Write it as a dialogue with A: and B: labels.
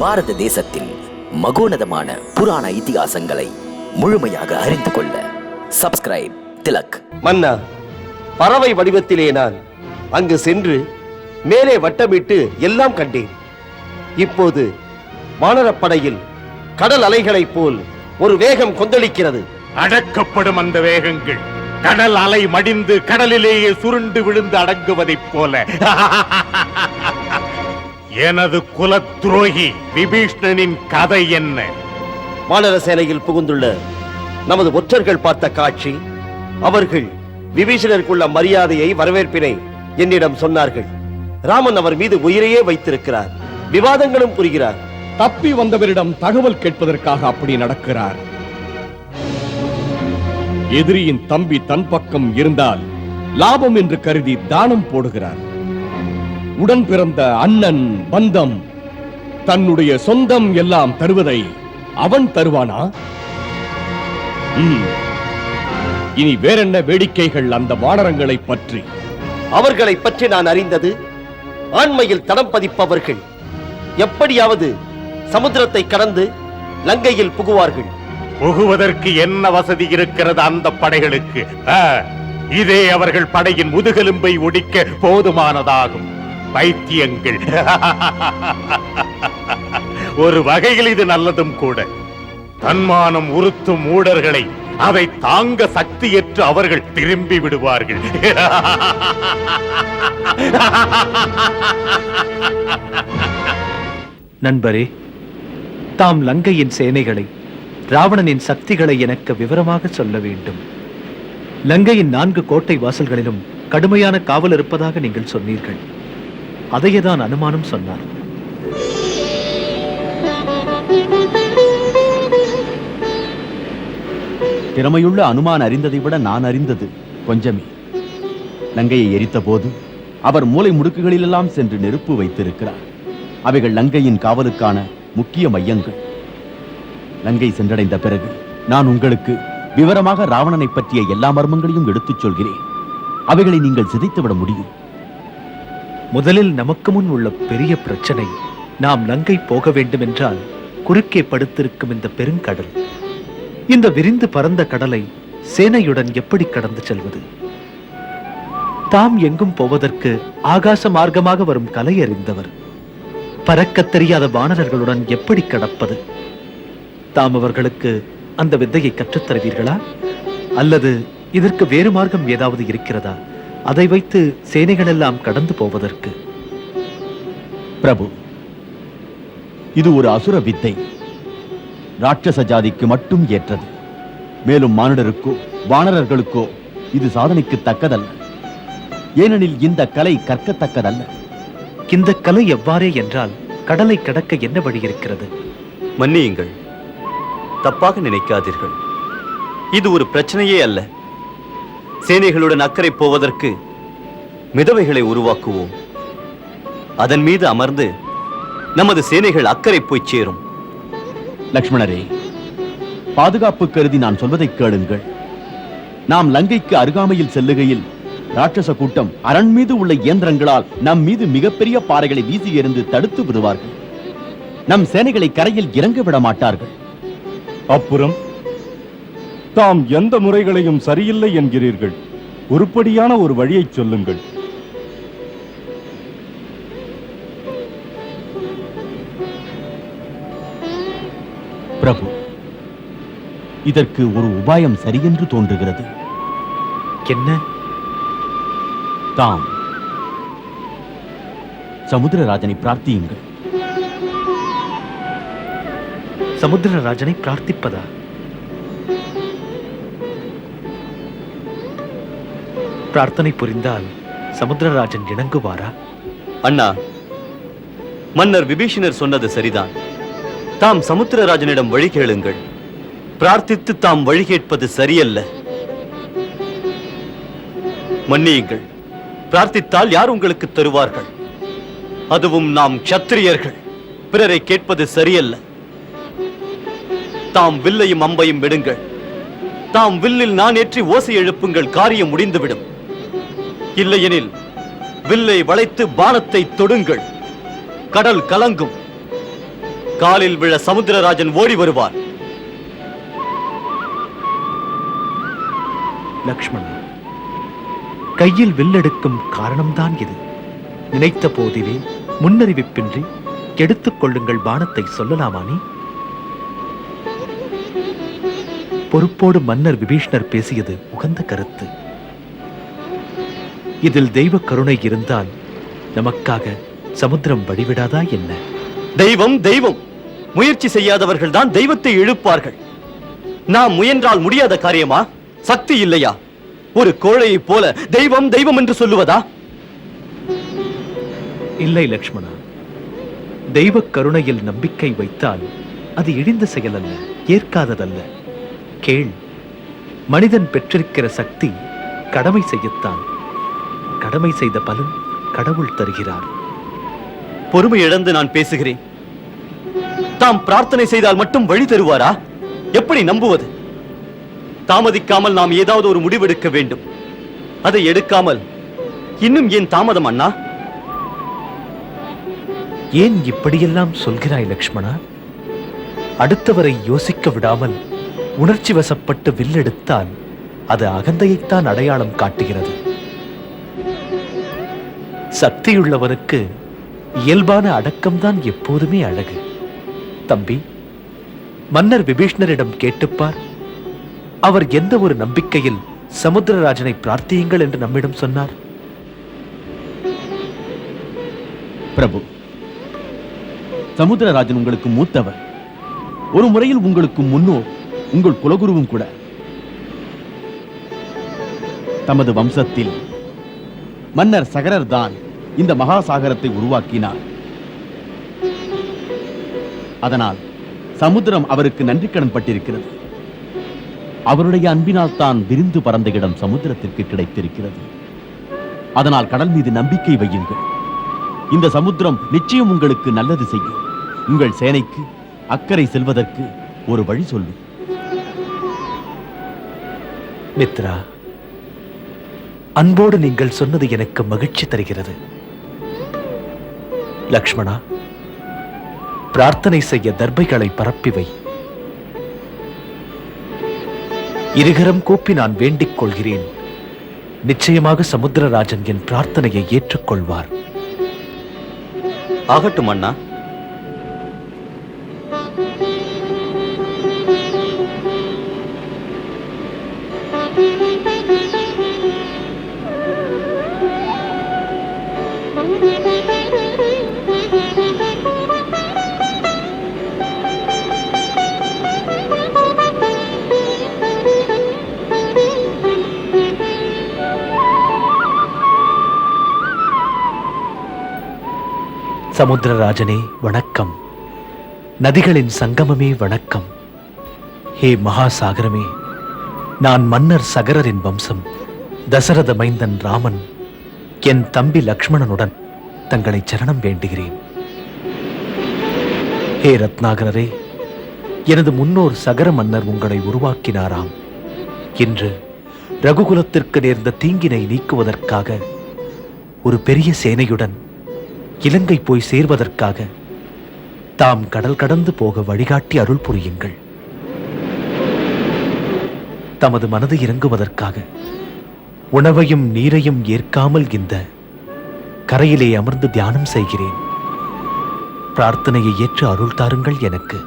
A: பாரத தேசத்தில் மகோனதமான புராண இதிகாசங்களை முழுமையாக அறிந்து கொள்ள சப்ஸ்கிரைப் திலக்.
B: மன்னா பறவை வடிவத்திலே நான் அங்கு சென்று மேலே வட்டமிட்டு எல்லாம் கண்டேன். இப்போது வானரப்படையில் கடல் அலைகளைப் போல் ஒரு வேகம் கொந்தளிக்கிறது.
C: அடக்கப்படும் அந்த வேகங்கள். கடல் அலை மடிந்து கடலிலேயே சுருண்டு விழுந்து அடங்குவதைப் போல. எனது குலத் துரோகி விபீஷ்ணனின் கதை என்ன?
B: வானர சேனையில் புகுந்துள்ள நமது ஒற்றர்கள் பார்த்த காட்சி அவர்கள் விபீஷணருக்குள்ள மரியாதையை வரவேற்பினை என்னிடம் சொன்னார்கள். ராமன் அவர் மீது உயிரையே வைத்திருக்கிறார் விவாதங்களும் புரிகிறார்.
D: தப்பி வந்தவரிடம் தகவல் கேட்பதற்காக அப்படி நடக்கிறார். எதிரியின் தம்பி தன் பக்கம் இருந்தால் லாபம் என்று கருதி தானம் போடுகிறார். உடன் பிறந்த அண்ணன் பந்தம். தன்னுடைய சொந்தம் எல்லாம் தருவதை அவன் தருவானா. இனி வேறென்ன வேடிக்கைகள் அந்த வானரங்களை பற்றி?
B: அவர்களை பற்றி நான் அறிந்தது ஆண்மையில் தடம் பதிப்பவர்கள். எப்படியாவது சமுத்திரத்தை கடந்து லங்கையில் புகுவார்கள்.
C: புகுவதற்கு என்ன வசதி இருக்கிறது அந்த படைகளுக்கு? இதே அவர்கள் படையின் முதுகெலும்பை ஒடிக்க போதுமானதாகும். பைத்தியங்கள். ஒரு வகையில் இது நல்லதும் கூட. தன்மானம் உறுத்தும் மூடர்களை அதை தாங்க சக்தியற்று அவர்கள் திரும்பி விடுவார்கள்.
E: நண்பரே தாம் லங்கையின் சேனைகளை ராவணனின் சக்திகளை எனக்கு விவரமாக சொல்ல வேண்டும். லங்கையின் நான்கு கோட்டை வாசல்களிலும் கடுமையான காவல் இருப்பதாக நீங்கள் சொன்னீர்கள். அதையே தான் அனுமானம் சொன்னார்.
F: திறமையுள்ள அனுமான் அறிந்ததை விட நான் அறிந்தது கொஞ்சமே. லங்கையை எரித்த போது அவர் மூலை முடுக்குகளிலெல்லாம் சென்று நெருப்பு வைத்திருக்கிறார். அவைகள் லங்கையின் காவலுக்கான முக்கிய மையங்கள். லங்கை சென்றடைந்த பிறகு நான் உங்களுக்கு விவரமாக ராவணனை பற்றிய எல்லா மர்மங்களையும் எடுத்துச் சொல்கிறேன். அவைகளை நீங்கள் சிதைத்துவிட முடியும்.
E: முதலில் நமக்கு முன் உள்ள பெரிய பிரச்சனை நாம் லங்கை போக வேண்டும் என்றால் குறுக்கே படுத்திருக்கும் இந்த பெருங்கடல். இந்த விரிந்து பறந்த கடலை சேனையுடன் எப்படி கடந்து செல்வது? தாம் எங்கும் போவதற்கு ஆகாச மார்க்கமாக வரும் கலை அறிந்தவர். பறக்கத் தெரியாத வானரர்களுடன் எப்படி கடப்பது? தாம் அவர்களுக்கு அந்த வித்தையை கற்றுத் தருவீர்களா? அல்லது இதற்கு வேறு மார்க்கம் ஏதாவது இருக்கிறதா? அதை வைத்து சேனைகள் எல்லாம் கடந்து போவதற்கு.
F: பிரபு இது ஒரு அசுர வித்தை. ராட்சச ஜாதிக்கு மட்டும் ஏற்றது. மேலும் மானிடருக்கோ வானரர்களுக்கோ இது சாதனைக்கு தக்கதல்ல. ஏனெனில் இந்த கலை கற்கத்தக்கதல்ல.
E: இந்த கலை எவ்வாறே என்றால் கடலை கடக்க என்ன வழி இருக்கிறது?
G: மன்னியுங்கள் தப்பாக நினைக்காதீர்கள். இது ஒரு பிரச்சனையே அல்ல. சேனைகளுடன் அக்கறை போவதற்கு மிதவைகளை உருவாக்குவோம். அதன் மீது அமர்ந்து நமது சேனைகள் அக்கறை போய் சேரும்.
F: லக்ஷ்மணரே பாதுகாப்பு கருதி நான் சொல்வதை கேளுங்கள். நாம் லங்கைக்கு அருகாமையில் செல்லுகையில் ராட்சச கூட்டம் அரண் மீது உள்ள இயந்திரங்களால் நம் மீது மிகப்பெரிய பாறைகளை வீசி எறிந்து தடுத்து விடுவார்கள். நம் சேனைகளை கரையில் இறங்க விட மாட்டார்கள்.
D: அப்புறம்? தாம் எந்த முறைகளையும் சரியில்லை என்கிறீர்கள். உருப்படியான ஒரு வழியைச் சொல்லுங்கள்.
F: பிரபு இதற்கு ஒரு உபாயம் சரியென்று தோன்றுகிறது.
E: என்ன?
F: தாம் சமுத்திரராஜனை பிரார்த்தியுங்கள்.
E: சமுத்திரராஜனை பிரார்த்திப்பதா? பிரார்த்தனை புரிந்தால் சமுத்திரராஜன் இணங்குவாரா?
G: அண்ணா மன்னர் விபீஷணர் சொன்னது சரிதான். தாம் சமுத்திரராஜனிடம் வழி கேளுங்கள். பிரார்த்தித்து தாம் வழி கேட்பது சரியல்ல. மன்னியுங்கள். பிரார்த்தித்தால் யார் உங்களுக்கு தருவார்கள்? அதுவும் நாம் க்ஷத்திரியர்கள். பிறரை கேட்பது சரியல்ல. தாம் வில்லையும் அம்பையும் விடுங்கள். தாம் வில்லில் நான் ஏற்றி ஓசை எழுப்புங்கள் காரியம் முடிந்துவிடும். இல்லையெனில் வில்லை வளைத்து பானத்தை தொடுங்கள். கடல் கலங்கும். காலில் விழ சமுத்திரராஜன் ஓடி வருவார்.
E: லக்ஷ்மணா கையில் வில்லெடுக்கும் காரணம்தான் இது. நினைத்த போதிலே முன்னறிவிப்பின்றி கெடுத்துக் கொள்ளுங்கள் பானத்தை சொல்லலாமா நீ? பொறுப்போடு மன்னர் விபீஷ்ணர் பேசியது உகந்த கருத்து. இதில் தெய்வ கருணை இருந்தால் நமக்காக சமுத்திரம் வழிவிடாதா என்ன?
G: தெய்வம் தெய்வம். முயற்சி செய்யாதவர்கள் தான் தெய்வத்தை இழுப்பார்கள். நாம் முயன்றால் முடியாத காரியமா? சக்தி இல்லையா? ஒரு கோழையைப் போல தெய்வம் தெய்வம் என்று சொல்லுவதா?
E: இல்லை லக்ஷ்மணா. தெய்வ கருணையில் நம்பிக்கை வைத்தால் அது இழிந்த செயல் அல்ல ஏற்காததல்ல. கேள் மனிதன் பெற்றிருக்கிற சக்தி கடமை செய்யத்தான் கடமை செய்த பலன் கடவுள் தருகிறார்.
G: பொறுமை இழந்து நான் பேசுகிறேன். தாம் பிரார்த்தனை செய்தால் மட்டும் வழி தருவாரா? எப்படி நம்புவது? தாமதிக்காமல் நாம் ஏதாவது ஒரு முடிவெடுக்க வேண்டும். அதை எடுக்காமல் இன்னும் ஏன் தாமதம் அண்ணா?
E: ஏன் இப்படியெல்லாம் சொல்கிறாய் லக்ஷ்மணா? அடுத்தவரை யோசிக்க விடாமல் உணர்ச்சி வசப்பட்டு வில்லெடுத்தால் அது அகந்தையைத்தான் அடையாளம் காட்டுகிறது. சக்தியுள்ளவனுக்கு இயல்பான அடக்கம்தான் எப்போதுமே அழகு. தம்பி மன்னர் விபீஷ்ணரிடம் கேட்டுப்பார். அவர் எந்த ஒரு நம்பிக்கையில் சமுத்திரராஜனை பிரார்த்தியுங்கள் என்று நம்மிடம் சொன்னார்.
F: பிரபு சமுத்திரராஜன் உங்களுக்கு மூத்தவர். ஒரு முறையில் உங்களுக்கு முன்னோர் உங்கள் குலகுருவும் கூட. தமது வம்சத்தில் மன்னர் சகரர் தான் இந்த மகாசாகரத்தை உருவாக்கினார். அதனால் சமுத்திரம் அவருக்கு நன்றிக்கடன் பட்டிருக்கிறது. அவருடைய அன்பினால் தான் விரிந்து பறந்த இடம் சமுத்திரத்திற்கு கிடைத்திருக்கிறது. அதனால் கடல் மீது நம்பிக்கை வையுங்கள். இந்த சமுத்திரம் நிச்சயம் உங்களுக்கு நல்லது செய்யும். உங்கள் சேனைக்கு அக்கறை செல்வதற்கு ஒரு வழி சொல்லும்
E: மித்ரா அன்போடு நீங்கள் சொன்னது எனக்கு மகிழ்ச்சி தருகிறது. லக்ஷ்மணா பிரார்த்தனை செய்ய தர்பைகளை பரப்பிவை இருகரம் கூப்பி நான் வேண்டிக் கொள்கிறேன். நிச்சயமாக சமுத்திரராஜன் என் பிரார்த்தனையை ஏற்றுக்கொள்வார்.
G: ஆகட்டும் அண்ணா.
E: சமுத்திரராஜனே வணக்கம். நதிகளின் சங்கமமே வணக்கம். ஹே மகாசாகரமே நான் மன்னர் சகரரின் வம்சம் தசரத மைந்தன் ராமன். என் தம்பி லக்ஷ்மணனுடன் தங்களை சரணம் வேண்டுகிறேன். ஹே ரத்னாகரரே எனது முன்னோர் சகர மன்னர் உங்களை உருவாக்கினாராம். இன்று ரகுகுலத்திற்கு நேர்ந்த தீங்கினை நீக்குவதற்காக ஒரு பெரிய சேனையுடன் இலங்கை போய் சேர்வதற்காக தாம் கடல் கடந்து போக வழிகாட்டி அருள் புரியுங்கள். தமது மனது இறங்குவதற்காக உணவையும் நீரையும் ஏற்காமல் இந்த கரையிலே அமர்ந்து தியானம் செய்கிறேன். பிரார்த்தனையை ஏற்று அருள் தாருங்கள் எனக்கு.